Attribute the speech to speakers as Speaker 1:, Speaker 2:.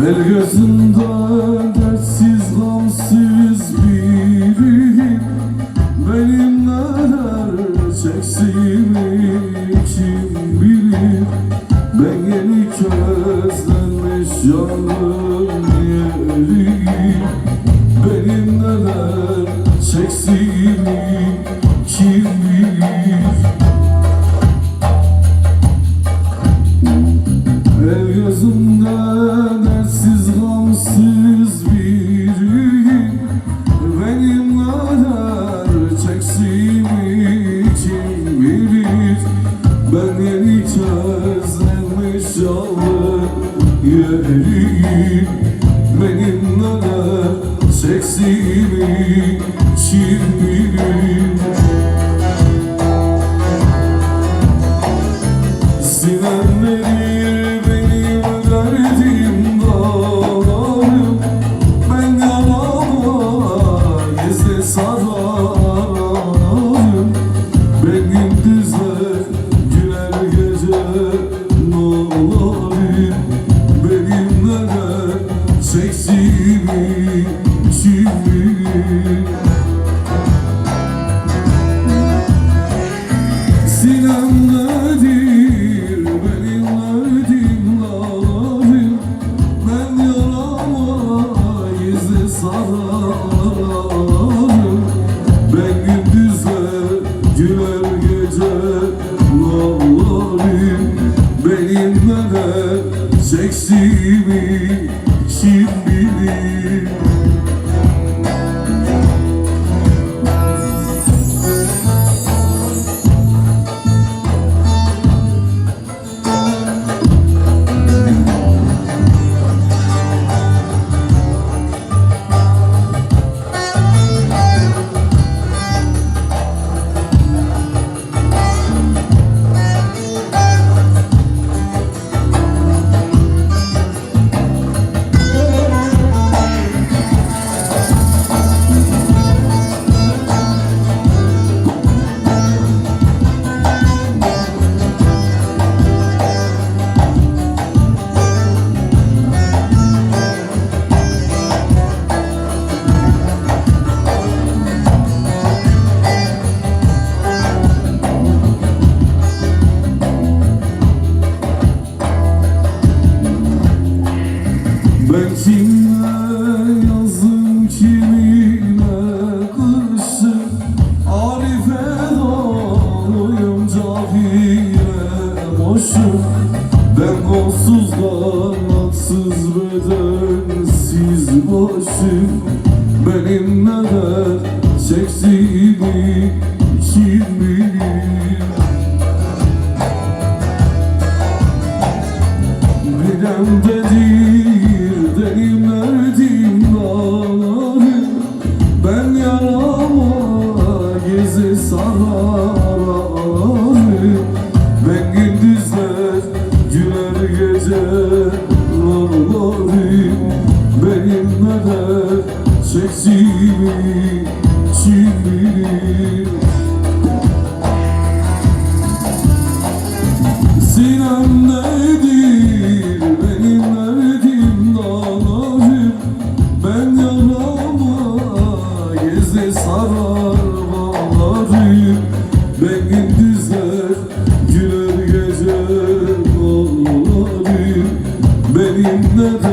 Speaker 1: Her gözümde dertsiz gamsız Benim neler çektiğimi kim bilir Ben yeni közlenmiş yanım yeriyim çektiğimi kim bilir Sinemleri benim derdim dağlarım. Ben yanama gizli sararım Ben gündüzler güler gece nağlarım Benim sararım Ben gündüzler güler gece nağlarım Benim neler çektiğimi kim bilir boşum Ben kolsuz kanatsız bedensiz başım Benim neler çektiğimi kim bilir? Bilemdedir benim derdim dağlarım Ben yarama gezi sararım Sinemdedir benim derdim dağlarım Ben yarama gezi sarar bağlarım Ben gündüzler güler gece ağlarım Benim çektiğimi